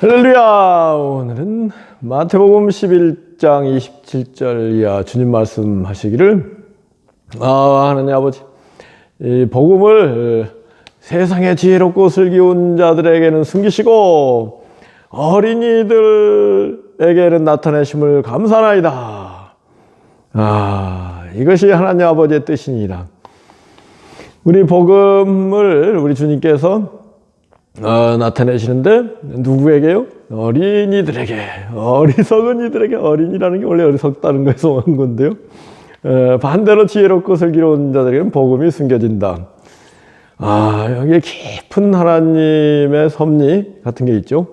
할렐루야! 오늘은 마태복음 11장 27절 이하 주님 말씀하시기를 아 하나님 아버지 이 복음을 세상의 지혜롭고 슬기운 자들에게는 숨기시고 어린이들에게는 나타내심을 감사하나이다. 아 이것이 하나님 아버지의 뜻이니이다. 우리 복음을 우리 주님께서 어, 나타내시는데 누구에게요? 어린이들에게 어리석은 이들에게 어린이라는 게 원래 어리석다는 거에서 온 건데요. 어, 반대로 지혜롭고 슬기로운 자들에게는 복음이 숨겨진다. 아 여기에 깊은 하나님의 섭리 같은 게 있죠.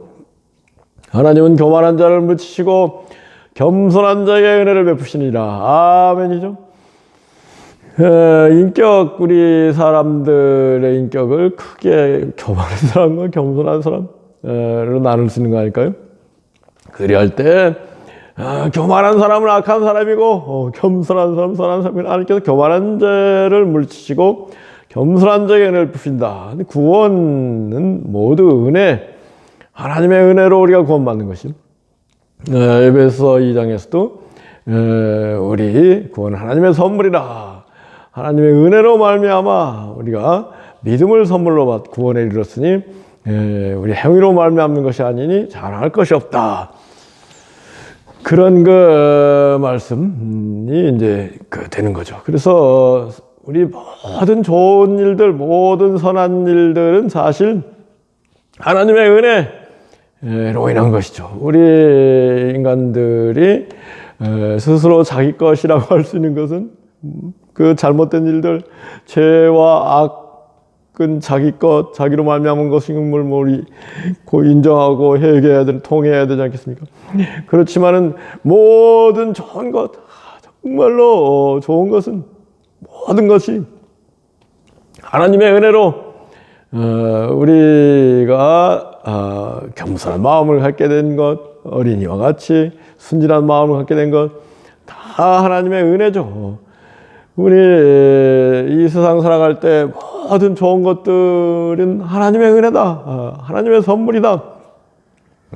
하나님은 교만한 자를 묻히시고 겸손한 자에게 은혜를 베푸시니라. 아멘이죠. 에, 인격 우리 사람들의 인격을 크게 교만한 사람과 겸손한 사람으로 나눌 수 있는 거 아닐까요? 그리할 때 아, 교만한 사람은 악한 사람이고 어, 겸손한 사람은 선한 사람이고 하나님께서 교만한 자를 물리치시고 겸손한 자에게 은혜를. 근데 구원은 모두 은혜, 하나님의 은혜로 우리가 구원받는 것이. 에, 에베소 2장에서도 에, 우리 구원 하나님의 선물이라. 하나님의 은혜로 말미암아 우리가 믿음을 선물로 받 구원에 이르렀으니 에, 우리 행위로 말미암는 것이 아니니 자랑할 것이 없다. 그런 그 말씀이 이제 그 되는 거죠. 그래서 우리 모든 좋은 일들, 모든 선한 일들은 사실 하나님의 은혜로 인한 것이죠. 우리 인간들이 스스로 자기 것이라고 할 수 있는 것은 그 잘못된 일들, 죄와 악은 자기 것, 자기로 말미암은 것임을 우리 고 인정하고 회개해야 되, 통해야 되지 않겠습니까? 그렇지만은 모든 좋은 것, 정말로 좋은 것은 모든 것이 하나님의 은혜로 어, 우리가 어, 겸손한 마음을 갖게 된 것, 어린이와 같이 순진한 마음을 갖게 된 것, 다 하나님의 은혜죠. 우리 이 세상 살아갈 때 모든 좋은 것들은 하나님의 은혜다. 어, 하나님의 선물이다.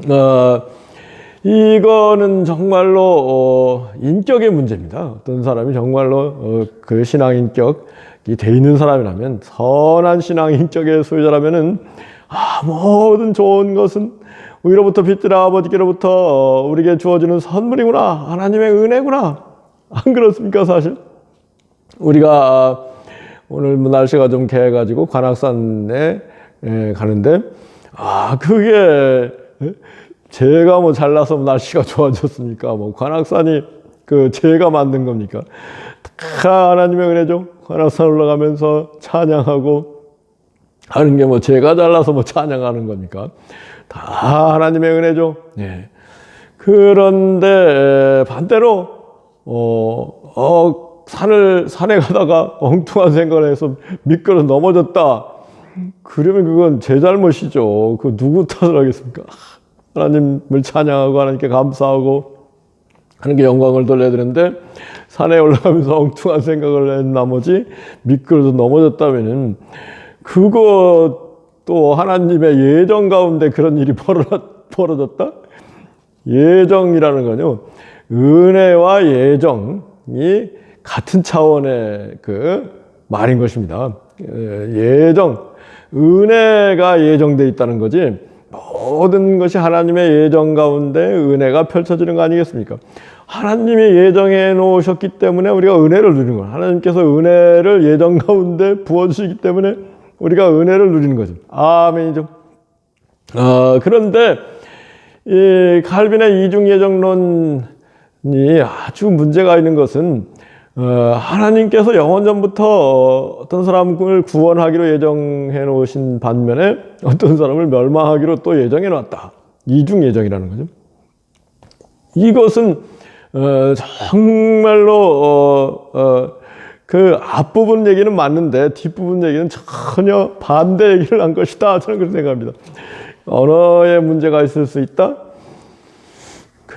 어, 이거는 정말로 어, 인격의 문제입니다. 어떤 사람이 정말로 어, 그 신앙 인격이 돼 있는 사람이라면 선한 신앙 인격의 소유자라면은 아, 모든 좋은 것은 위로부터 빛들아 아버지께로부터 어, 우리에게 주어지는 선물이구나 하나님의 은혜구나 안 그렇습니까 사실? 우리가 오늘 뭐 날씨가 좀 개해가지고 관악산에 가는데 아 그게 제가 뭐 잘나서 날씨가 좋아졌습니까? 뭐 관악산이 그 제가 만든 겁니까? 다 하나님의 은혜죠. 관악산 올라가면서 찬양하고 하는 게 뭐 제가 잘나서 뭐 찬양하는 겁니까? 다 하나님의 은혜죠. 예. 그런데 반대로 어, 어 산을 산에 가다가 엉뚱한 생각을 해서 미끄러 넘어졌다. 그러면 그건 제 잘못이죠. 그 누구 탓을 하겠습니까? 하나님을 찬양하고 하나님께 감사하고 게 영광을 돌려야 되는데 산에 올라가면서 엉뚱한 생각을 한 나머지 미끄러져 넘어졌다면은 그것도 하나님의 예정 가운데 그런 일이 벌어졌다? 예정이라는 건요. 은혜와 예정이 같은 차원의 그 말인 것입니다. 예정, 은혜가 예정돼 있다는 거지. 모든 것이 하나님의 예정 가운데 은혜가 펼쳐지는 거 아니겠습니까? 하나님이 예정해 놓으셨기 때문에 우리가 은혜를 누리는 거예요. 하나님께서 은혜를 예정 가운데 부어주시기 때문에 우리가 은혜를 누리는 거죠. 아멘이죠. 어, 그런데 이 칼빈의 이중 예정론이 아주 문제가 있는 것은 어, 하나님께서 영원 전부터 어떤 사람을 구원하기로 예정해 놓으신 반면에 어떤 사람을 멸망하기로 또 예정해 놨다. 이중 예정이라는 거죠. 이것은 어, 정말로 어, 어, 그 앞부분 얘기는 맞는데 뒷부분 얘기는 전혀 반대 얘기를 한 것이다. 저는 그렇게 생각합니다. 언어에 문제가 있을 수 있다.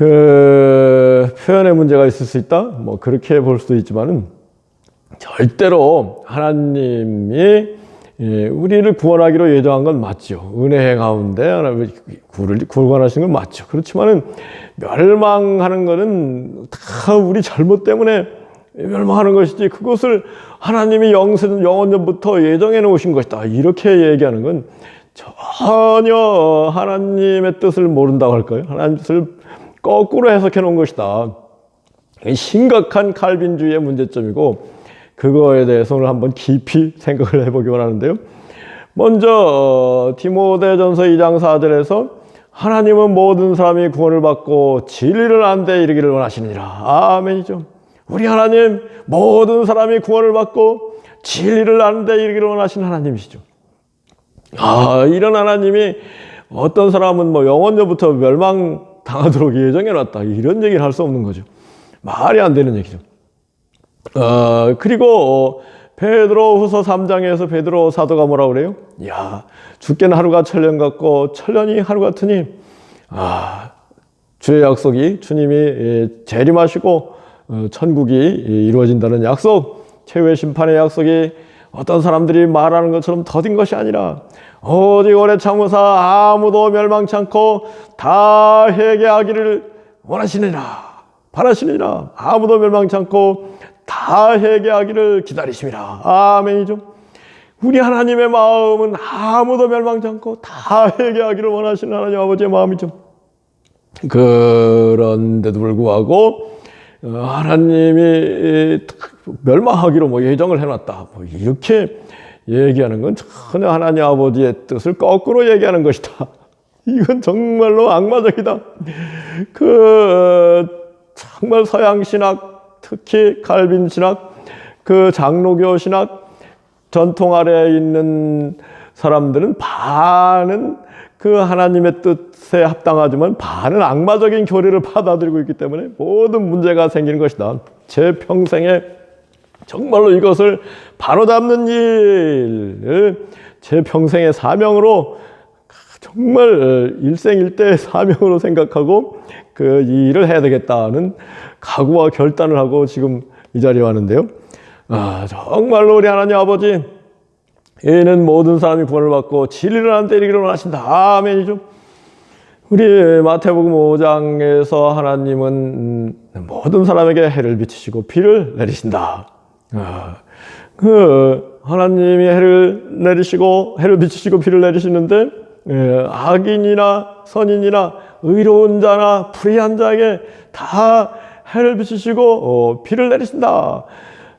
그 표현에 문제가 있을 수 있다. 뭐 그렇게 볼 수도 있지만은 절대로 하나님이 예, 우리를 구원하기로 예정한 건 맞죠. 은혜 가운데 하나님 구를 구원하시는 건 맞죠. 그렇지만은 멸망하는 거는 다 우리 잘못 때문에 멸망하는 것이지 그것을 하나님이 영세 영원전부터 예정해 놓으신 것이다. 이렇게 얘기하는 건 전혀 하나님의 뜻을 모른다고 할까요? 하나님 뜻을 거꾸로 해석해 놓은 것이다. 심각한 칼빈주의의 문제점이고 그거에 대해서 오늘 한번 깊이 생각을 해보기 원하는데요. 먼저 어, 디모데전서 2장 4절에서 하나님은 모든 사람이 구원을 받고 진리를 안데 이르기를 원하시느니라. 아멘이죠. 우리 하나님 모든 사람이 구원을 받고 진리를 안데 이르기를 원하시는 하나님이시죠. 아, 이런 하나님이 어떤 사람은 뭐 영원전부터 멸망 당하도록 예정해 놨다. 이런 얘기를 할 수 없는 거죠. 말이 안 되는 얘기죠. 어, 그리고 베드로 후서 3장에서 베드로 사도가 뭐라 그래요? 야, 죽게는 하루가 천년 같고 천년이 하루 같으니 아, 주의 약속이 주님이 예, 재림하시고 어, 천국이 이루어진다는 약속, 최후의 심판의 약속이 어떤 사람들이 말하는 것처럼 더딘 것이 아니라 오직 오래 참으사 아무도 멸망치 않고 다 회개하기를 원하시느니라. 바라시느니라. 아무도 멸망치 않고 다 회개하기를 기다리심이라 아멘이죠. 우리 하나님의 마음은 아무도 멸망치 않고 다 회개하기를 원하시는 하나님 아버지의 마음이죠. 그런데도 불구하고 어, 하나님이 멸망하기로 뭐 예정을 해놨다. 뭐 이렇게 얘기하는 건 전혀 하나님 아버지의 뜻을 거꾸로 얘기하는 것이다. 이건 정말로 악마적이다. 그 정말 서양 신학, 특히 칼빈 신학, 그 장로교 신학 전통 아래에 있는 사람들은 반은 그 하나님의 뜻에 합당하지만 반은 악마적인 교리를 받아들이고 있기 때문에 모든 문제가 생기는 것이다. 제 평생에 정말로 이것을 바로 잡는 일, 제 평생의 사명으로 정말 일생일대의 사명으로 생각하고 그 일을 해야 되겠다는 각오와 결단을 하고 지금 이 자리에 왔는데요. 아, 정말로 우리 하나님 아버지, 이는 모든 사람이 구원을 받고 진리를 안 때리기를 원하신다. 아멘이죠. 우리 마태복음 5장에서 하나님은 모든 사람에게 해를 비치시고 비를 내리신다. 아, 그 하나님이 해를 내리시고 해를 비치시고 비를 내리시는데 예, 악인이나 선인이나 의로운 자나 불의한 자에게 다 해를 비치시고 어, 비를 내리신다.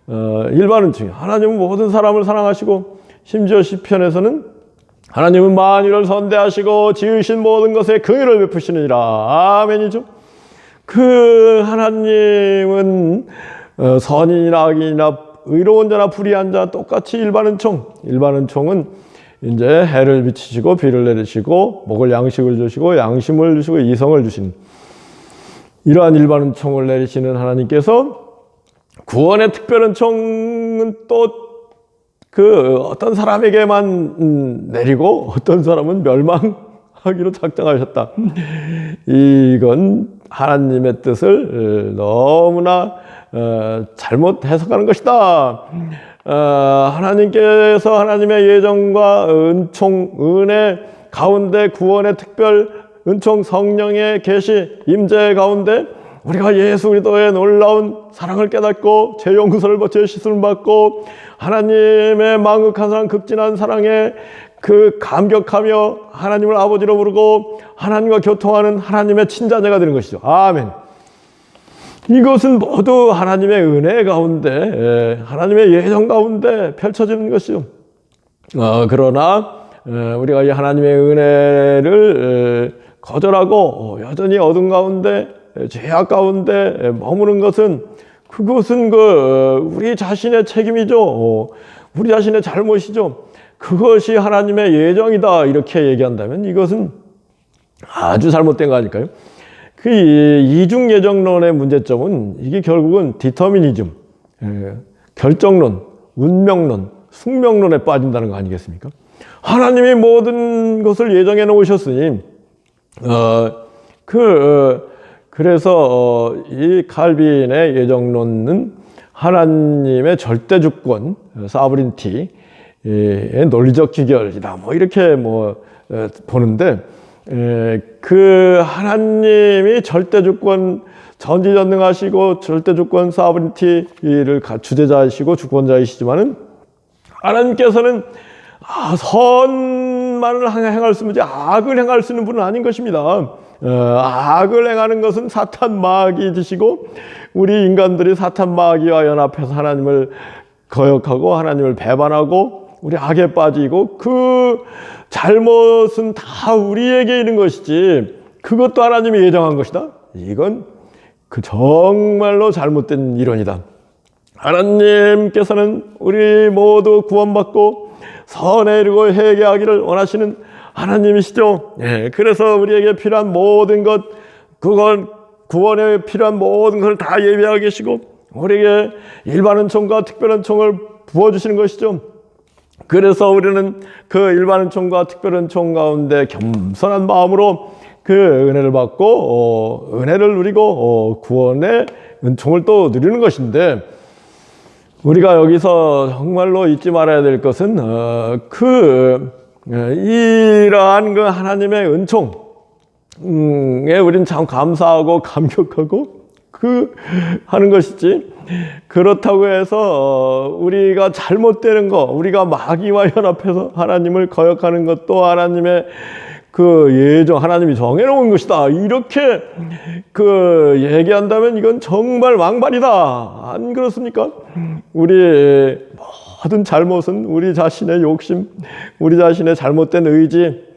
어, 일반은 중에 하나님은 모든 사람을 사랑하시고 심지어 시편에서는 하나님은 만유를 선대하시고 지으신 모든 것에 긍휼을 베푸시느니라. 아멘이죠. 그 하나님은 어, 선인이나 악인이나 의로운 자나 불의한 자 똑같이 일반은 총. 일반은 총은 이제 해를 비치시고 비를 내리시고 먹을 양식을 주시고 양심을 주시고 이성을 주신 이러한 일반은 총을 내리시는 하나님께서 구원의 특별한 총은 또 그 어떤 사람에게만 음, 내리고 어떤 사람은 멸망하기로 작정하셨다. 이건 하나님의 뜻을 어, 너무나 어, 잘못 해석하는 것이다. 어, 하나님께서 하나님의 예정과 은총, 은혜 가운데 구원의 특별 은총 성령의 계시 임재 가운데 우리가 예수 그리스도의 놀라운 사랑을 깨닫고 죄 용서를 받고 씻음을 받고 하나님의 망극한 사랑 극진한 사랑에 그 감격하며 하나님을 아버지로 부르고 하나님과 교통하는 하나님의 친자녀가 되는 것이죠. 아멘. 이것은 모두 하나님의 은혜 가운데 예, 하나님의 예정 가운데 펼쳐지는 것이죠. 어, 그러나 예, 우리가 이 하나님의 은혜를 예, 거절하고 여전히 어둠 가운데 죄악 가운데 머무는 것은 그것은 그 우리 자신의 책임이죠. 어, 우리 자신의 잘못이죠. 그것이 하나님의 예정이다 이렇게 얘기한다면 이것은 아주 잘못된 거 아닐까요? 그 이중 예정론의 문제점은 이게 결국은 디터미니즘, 결정론, 운명론, 숙명론에 빠진다는 거 아니겠습니까? 하나님이 모든 것을 예정해 놓으셨으니 어, 그 그래서 어, 이 칼빈의 예정론은 하나님의 절대 주권, 사브린티, 예, 논리적 기결이다. 뭐 이렇게 뭐 에, 보는데 에, 그 하나님이 절대 주권 전지전능하시고 절대 주권 사브린티를 주재자이시고 주권자이시지만은 하나님께서는 아, 선만을 행할 수 있지 악을 행할 수 있는 분은 아닌 것입니다. 어, 악을 행하는 것은 사탄 마귀 지시고 우리 인간들이 사탄 마귀와 연합해서 하나님을 거역하고 하나님을 배반하고 우리 악에 빠지고 그 잘못은 다 우리에게 있는 것이지 그것도 하나님이 예정한 것이다. 이건 그 정말로 잘못된 이론이다. 하나님께서는 우리 모두 구원받고 선에 이르고 회개하기를 원하시는 하나님이시죠. 예, 그래서 우리에게 필요한 모든 것, 그건 구원에 필요한 모든 것을 다 예비하고 계시고 우리에게 일반 은 총과 특별 은총을 부어주시는 것이죠. 그래서 우리는 그 일반 은총과 특별 은총 가운데 겸손한 마음으로 그 은혜를 받고 어, 은혜를 누리고 어, 구원의 은총을 또 누리는 것인데 우리가 여기서 정말로 잊지 말아야 될 것은 어, 그 어, 이러한 그 하나님의 은총에 우리는 참 감사하고 감격하고 그 하는 것이지. 그렇다고 해서 어, 우리가 잘못되는 거 우리가 마귀와 연합해서 하나님을 거역하는 것도 하나님의 그 예정 하나님이 정해놓은 것이다. 이렇게 그 얘기한다면 이건 정말 왕발이다. 안 그렇습니까? 우리 모든 잘못은 우리 자신의 욕심 우리 자신의 잘못된 의지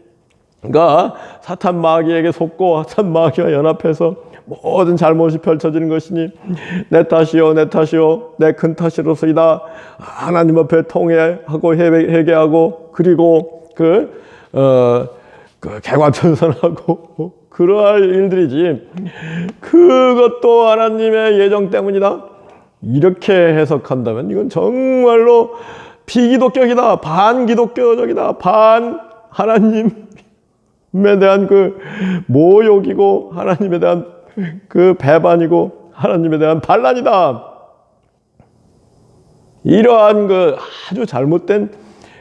가 사탄 마귀에게 속고 사탄 마귀와 연합해서 모든 잘못이 펼쳐지는 것이니 내 탓이요 내 탓이요 내 큰 탓이로서이다. 하나님 앞에 통회하고 회개하고 그리고 그 어, 그 개과천선하고 그러할 일들이지. 그것도 하나님의 예정 때문이다. 이렇게 해석한다면 이건 정말로 비기독교이다. 반기독교적이다. 반 하나님 에 대한 그 모욕이고 하나님에 대한 그 배반이고 하나님에 대한 반란이다. 이러한 그 아주 잘못된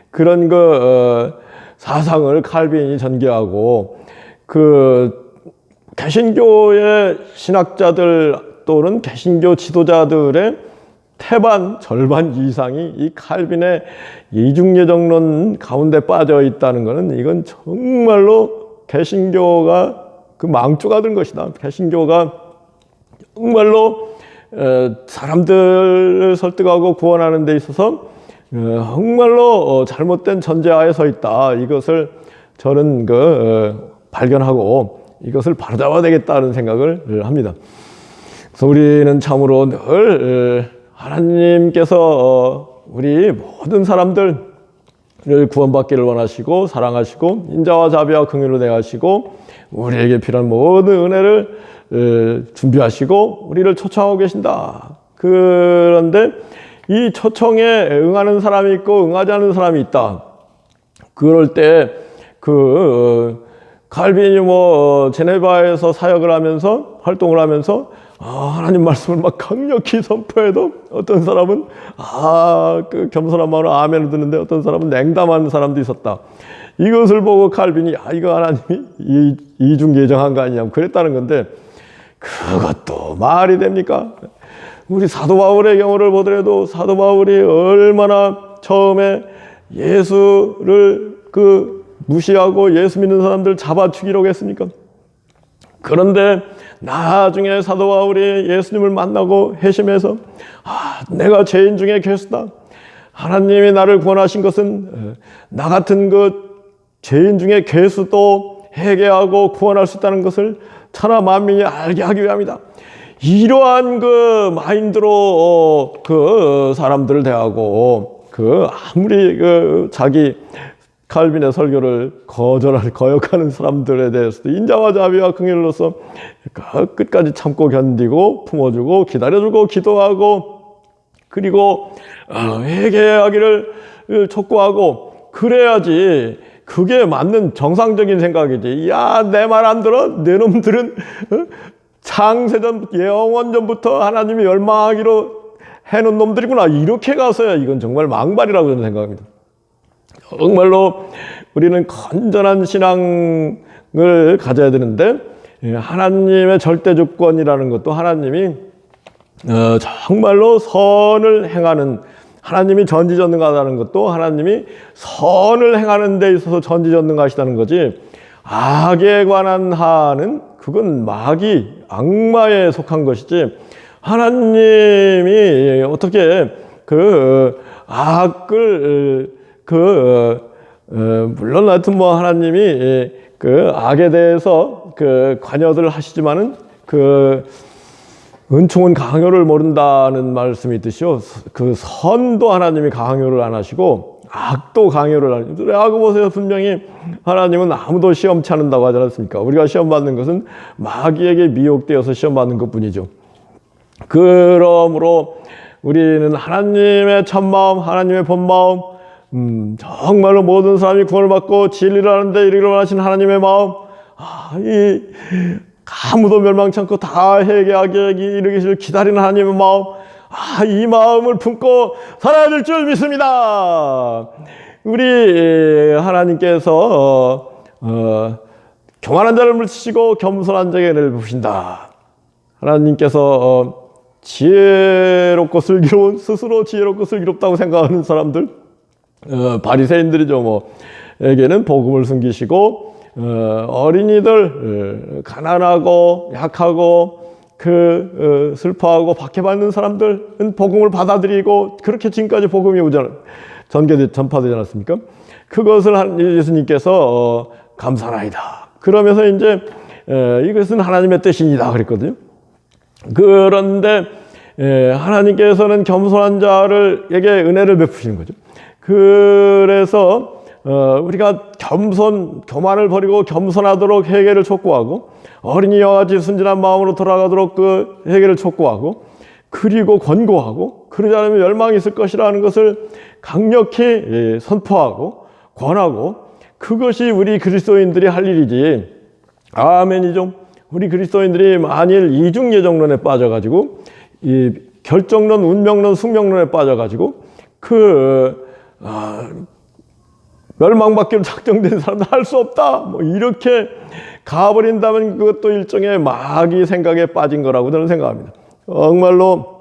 그런 그 어, 사상을 칼빈이 전개하고 그 개신교의 신학자들 또는 개신교 지도자들의 태반 절반 이상이 이 칼빈의 이중예정론 가운데 빠져 있다는 것은 이건 정말로 개신교가 그 망조가 된 것이다. 개신교가 정말로 사람들을 설득하고 구원하는 데 있어서 정말로 어, 잘못된 전제하에 서 있다. 이것을 저는 그 발견하고 이것을 바로잡아야 되겠다는 생각을 합니다. 그래서 우리는 참으로 늘 하나님께서 어, 우리 모든 사람들 을 구원받기를 원하시고 사랑하시고 인자와 자비와 긍휼로 대하시고 우리에게 필요한 모든 은혜를 준비하시고 우리를 초청하고 계신다. 그런데 이 초청에 응하는 사람이 있고 응하지 않는 사람이 있다. 그럴 때그 어, 칼빈이 뭐 제네바에서 사역을 하면서 활동을 하면서 아, 하나님 말씀을 막 강력히 선포해도 어떤 사람은 아, 그 겸손한 마음으로 아멘을 듣는데 어떤 사람은 냉담한 사람도 있었다. 이것을 보고 칼빈이 아, 이거 하나님이 이중 예정한 거 아니냐 그랬다는 건데 그것도 말이 됩니까? 우리 사도 바울의 경우를 보더라도 사도 바울이 얼마나 처음에 예수를 그 무시하고 예수 믿는 사람들 잡아 죽이려고 했습니까? 그런데 나중에 사도 바울이 예수님을 만나고 회심해서 아, 내가 죄인 중에 괴수다. 하나님이 나를 구원하신 것은 나 같은 그 죄인 중에 괴수도 회개하고 구원할 수 있다는 것을 천하 만민이 알게 하기 위함이다. 이러한 그 마인드로 어, 그 사람들을 대하고 그 아무리 그 자기 칼빈의 설교를 거절할 거역하는 사람들에 대해서도 인자와 자비와 긍휼로서 그 끝까지 참고 견디고 품어주고 기다려주고 기도하고 그리고 어, 회개하기를 촉구하고 그래야지 그게 맞는 정상적인 생각이지. 야, 내 말 안 들어? 내 놈들은 어? 창세전 예원전부터 하나님이 열망하기로 해놓은 놈들이구나. 이렇게 가서야 이건 정말 망발이라고 저는 생각합니다. 정말로 우리는 건전한 신앙을 가져야 되는데 예, 하나님의 절대 주권이라는 것도 하나님이 어, 정말로 선을 행하는 하나님이 전지전능하다는 것도 하나님이 선을 행하는 데 있어서 전지전능하시다는 거지 악에 관한 하는 그건 마귀 악마에 속한 것이지 하나님이 어떻게 그 악을 그 어, 물론 하여튼 뭐 하나님이 그 악에 대해서 그 관여들 하시지만은 그 은총은 강요를 모른다는 말씀이 있듯이요. 그 선도 하나님이 강요를 안 하시고 악도 강요를 안 하시고 야고 보세요. 분명히 하나님은 아무도 시험치 않는다고 하지 않습니까? 우리가 시험 받는 것은 마귀에게 미혹되어서 시험 받는 것뿐이죠. 그러므로 우리는 하나님의 참마음, 하나님의 본마음, 음, 정말로 모든 사람이 구원을 받고 진리를 하는데 이르기를 원하신 하나님의 마음, 아, 이 아무도 멸망치 않고 다 회개하게 이르기를 기다리는 하나님의 마음, 아, 이 마음을 품고 살아야 될 줄 믿습니다. 우리 하나님께서 어, 어, 교만한 자를 물치시고 겸손한 자에게 를 부신다. 하나님께서 어, 지혜롭고 슬기로운 스스로 지혜롭고 슬기롭다고 생각하는 사람들 어, 바리새인들이죠 뭐 에게는 복음을 숨기시고 어, 어린이들 어, 가난하고 약하고 그 어, 슬퍼하고 박해받는 사람들은 복음을 받아들이고 그렇게 지금까지 복음이 오잖아 전개 전파되지 않았습니까? 그것을 한 예수님께서 어, 감사나이다. 그러면서 이제 에, 이것은 하나님의 뜻입니다. 그랬거든요. 그런데 에, 하나님께서는 겸손한 자를에게 은혜를 베푸시는 거죠. 그래서 어, 우리가 겸손, 교만을 버리고 겸손하도록 회개를 촉구하고 어린이와 같이 순진한 마음으로 돌아가도록 그 회개를 촉구하고 그리고 권고하고 그러지 않으면 멸망이 있을 것이라는 것을 강력히 예, 선포하고 권하고 그것이 우리 그리스도인들이 할 일이지 아멘이죠. 우리 그리스도인들이 만일 이중 예정론에 빠져가지고 이 결정론, 운명론, 숙명론에 빠져가지고 그 아, 멸망받기로 작정된 사람은 할수 없다. 뭐 이렇게 가버린다면 그것도 일종의 마귀 생각에 빠진 거라고 저는 생각합니다. 정말로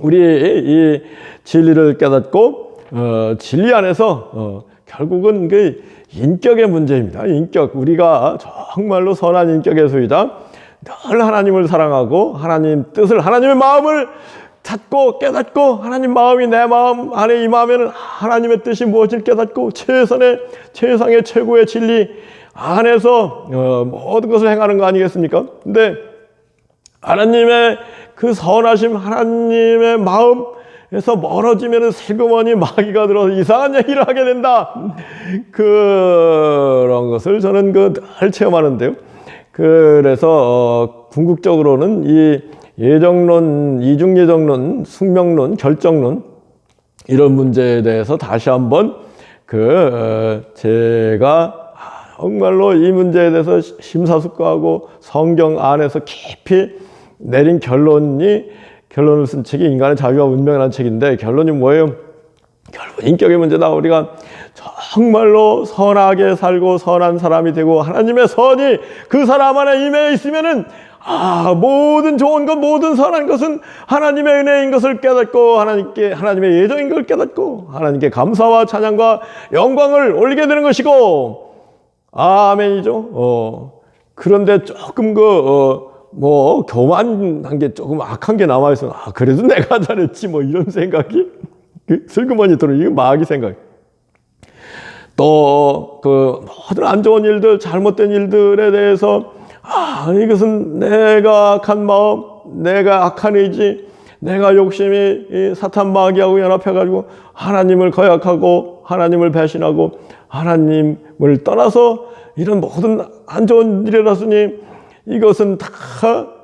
우리 이 진리를 깨닫고 어, 진리 안에서 어, 결국은 그 인격의 문제입니다. 인격 우리가 정말로 선한 인격의 소유자 늘 하나님을 사랑하고 하나님 뜻을 하나님의 마음을 찾고 깨닫고 하나님 마음이 내 마음 안에 임하면 하나님의 뜻이 무엇을 깨닫고 최선의 최상의 최고의 진리 안에서 어, 모든 것을 행하는 거 아니겠습니까? 근데 하나님의 그 선하심 하나님의 마음에서 멀어지면 슬그머니 마귀가 들어서 이상한 얘기를 하게 된다. 그런 것을 저는 그 늘 체험하는데요. 그래서 어, 궁극적으로는 이 예정론, 이중예정론, 숙명론, 결정론 이런 문제에 대해서 다시 한번 그 어, 제가 정말로 이 문제에 대해서 심사숙고하고 성경 안에서 깊이 내린 결론이 결론을 쓴 책이 인간의 자유와 운명이라는 책인데 결론이 뭐예요? 결국 인격의 문제다. 우리가 정말로 선하게 살고 선한 사람이 되고 하나님의 선이 그 사람 안에 임해 있으면은 아, 모든 좋은 것, 모든 선한 것은 하나님의 은혜인 것을 깨닫고 하나님께 하나님의 예정인 걸 깨닫고 하나님께 감사와 찬양과 영광을 올리게 되는 것이고 아멘이죠. 어. 그런데 조금 그 어, 뭐 교만한 게 조금 악한 게 남아 있어. 아, 그래도 내가 잘했지 뭐 이런 생각이 그 슬그머니 들어. 이거 마귀 생각. 또 그 모든 안 좋은 일들, 잘못된 일들에 대해서 아, 이것은 내가 악한 마음, 내가 악한 의지, 내가 욕심이 사탄 마귀하고 연합해가지고 하나님을 거역하고 하나님을 배신하고 하나님을 떠나서 이런 모든 안 좋은 일이라으니 이것은 다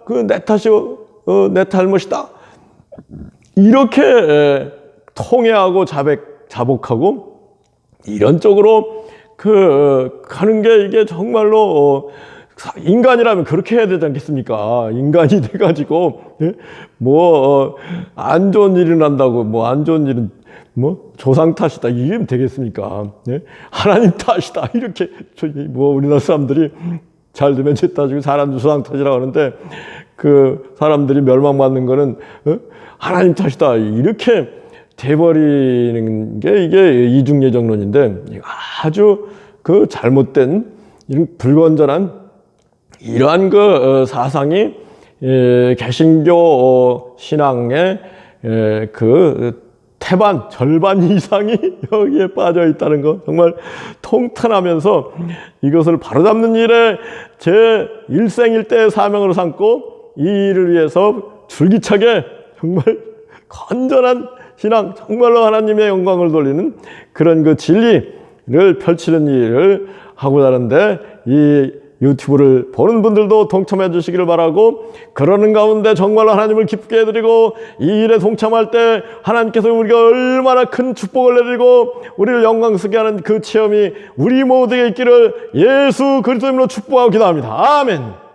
그 내 탓이고 어, 내 잘못이다. 이렇게 통해하고 자백, 자복하고 이런 쪽으로 그 가는 게 이게 정말로 어, 인간이라면 그렇게 해야 되지 않겠습니까? 인간이 돼가지고 예? 뭐안 어, 좋은 일이 난다고 뭐 안 좋은 일은 뭐 조상 탓이다 이러면 되겠습니까? 예? 하나님 탓이다 이렇게 뭐 우리나라 사람들이 잘 되면 죄 따지고 사람 조상 탓이라고 하는데 그 사람들이 멸망받는 거는 어? 하나님 탓이다 이렇게 돼버리는 게 이게 이중예정론인데 아주 그 잘못된 이런 불건전한 이러한 그 어, 사상이 예, 개신교 어, 신앙의 예, 그 태반 절반 이상이 여기에 빠져 있다는 거 정말 통탄하면서 이것을 바로잡는 일에 제 일생 일대의 사명으로 삼고 이 일을 위해서 줄기차게 정말 건전한 신앙 정말로 하나님의 영광을 돌리는 그런 그 진리를 펼치는 일을 하고자 하는데 이 유튜브를 보는 분들도 동참해 주시기를 바라고 그러는 가운데 정말로 하나님을 기쁘게 해드리고 이 일에 동참할 때 하나님께서 우리가 얼마나 큰 축복을 내리고 우리를 영광스럽게 하는 그 체험이 우리 모두에게 있기를 예수 그리스도 이름으로 축복하고 기도합니다. 아멘.